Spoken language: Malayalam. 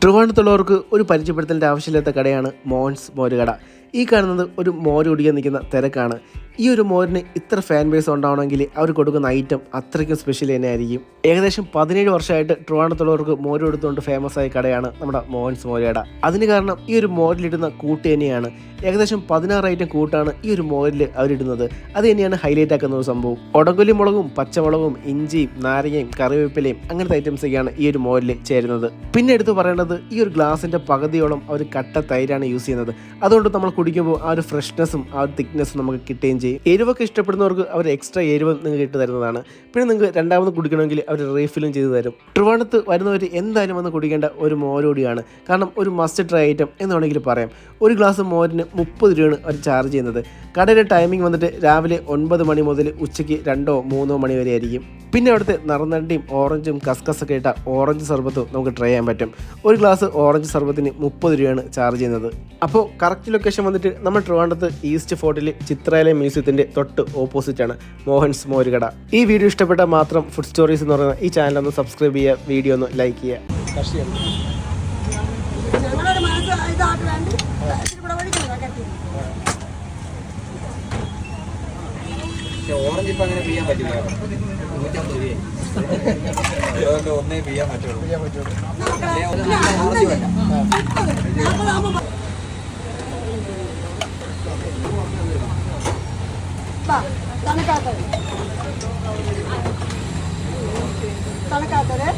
ട്രിവാണ്ടത്തുള്ളവർക്ക് ഒരു പരിചയപ്പെടുത്തേണ്ട ആവശ്യമില്ലാത്ത കടയാണ് മോൻസ് മോരുകട. ഈ കാണുന്നത് ഒരു മോര് നിൽക്കുന്ന തിരക്കാണ്. ഈ ഒരു മോരിന് ഇത്ര ഫാൻ ബേസ് ഉണ്ടാവണമെങ്കിൽ അവർ കൊടുക്കുന്ന ഐറ്റം അത്രയ്ക്കും സ്പെഷ്യൽ തന്നെ ആയിരിക്കും ഏകദേശം പതിനേഴ് വർഷമായിട്ട് ട്രിവാണ്ടത്തുള്ളവർക്ക് മോര് എടുത്തുകൊണ്ട് ഫേമസ് ആയ കടയാണ് നമ്മുടെ മോഹൻസ് മോരേട. അതിന് കാരണം ഈ ഒരു മോരിലിടുന്ന കൂട്ട് തന്നെയാണ്. ഏകദേശം പതിനാറ് ഐറ്റം കൂട്ടാണ് ഈ ഒരു മോരിൽ അവരിടുന്നത് അത് തന്നെയാണ് ഹൈലൈറ്റ് ആക്കുന്ന ഒരു സംഭവം. ഒടകുലി മുളകും പച്ചമുളകും ഇഞ്ചിയും നാരങ്ങയും കറിവേപ്പിലയും അങ്ങനത്തെ ഐറ്റംസ് ഒക്കെയാണ് ഈ ഒരു മോരിൽ ചേരുന്നത്. പിന്നെ എടുത്തു പറയേണ്ടത് ഈ ഒരു ഗ്ലാസിന്റെ പകുതിയോളം അവർ കട്ട തൈരാണ് യൂസ് ചെയ്യുന്നത്. അതുകൊണ്ട് നമ്മൾ കുടിക്കുമ്പോൾ ആ ഒരു ഫ്രഷ്നെസ്സും ആ ഒരു തിക്നെസ്സും നമുക്ക് കിട്ടുകയും ചെയ്യും. എരിവൊക്കെ ഇഷ്ടപ്പെടുന്നവർക്ക് അവർ എക്സ്ട്രാ എരിവ് നിങ്ങൾക്ക് ഇട്ട് തരുന്നതാണ്. പിന്നെ നിങ്ങൾക്ക് രണ്ടാമത് കുടിക്കണമെങ്കിൽ അവർ റീഫില്ലും ചെയ്തു തരും. ട്രിവാണത്ത് വരുന്നവർ എന്തായാലും വന്ന് കുടിക്കേണ്ട ഒരു മോരോടിയാണ് കാരണം ഒരു മസ്റ്റ് ട്രൈ ഐറ്റം എന്ന് വേണമെങ്കിൽ പറയാം. ഒരു ഗ്ലാസ് മോരിന് മുപ്പത് രൂപയാണ് അവർ ചാർജ് ചെയ്യുന്നത്. കടയുടെ ടൈമിംഗ് വന്നിട്ട് രാവിലെ ഒൻപത് മണി മുതൽ ഉച്ചയ്ക്ക് രണ്ടോ മൂന്നോ മണി വരെ ആയിരിക്കും. പിന്നെ അവിടുത്തെ നറുനണ്ടിയും ഓറഞ്ചും കസ്കസൊക്കെ ഇട്ട ഓറഞ്ച് സർബത്തും നമുക്ക് ട്രൈ ചെയ്യാൻ പറ്റും. ഒരു ഗ്ലാസ് ഓറഞ്ച് സർബത്തിന് മുപ്പത് രൂപയാണ് ചാർജ് ചെയ്യുന്നത്. അപ്പോൾ കറക്റ്റ് ലൊക്കേഷൻ വന്നിട്ട് നമ്മൾ ട്രിവാണ്ടത്ത് ഈസ്റ്റ് ഫോർട്ടിൽ ചിത്രയിലെ മ്യൂസിയത്തിന്റെ തൊട്ട് ഓപ്പോസിറ്റാണ് മോഹൻസ് മോരുകട ഈ വീഡിയോ ഇഷ്ടപ്പെട്ടാൽ മാത്രം ഫുഡ് സ്റ്റോറീസ് എന്ന് പറയുന്ന ഈ ചാനൽ ഒന്ന് സബ്സ്ക്രൈബ് ചെയ്യുക വീഡിയോ ഒന്ന് ലൈക്ക് ചെയ്യുക ഓറഞ്ച് ഇപ്പൊ അങ്ങനെ പിയ്യാൻ പറ്റില്ല നൂറ്റമ്പത് രൂപയായി. ഒന്നേ പിയ്യാൻ പറ്റുള്ളൂ. ഞങ്ങൾ బా తనకాతరే తనకాతరే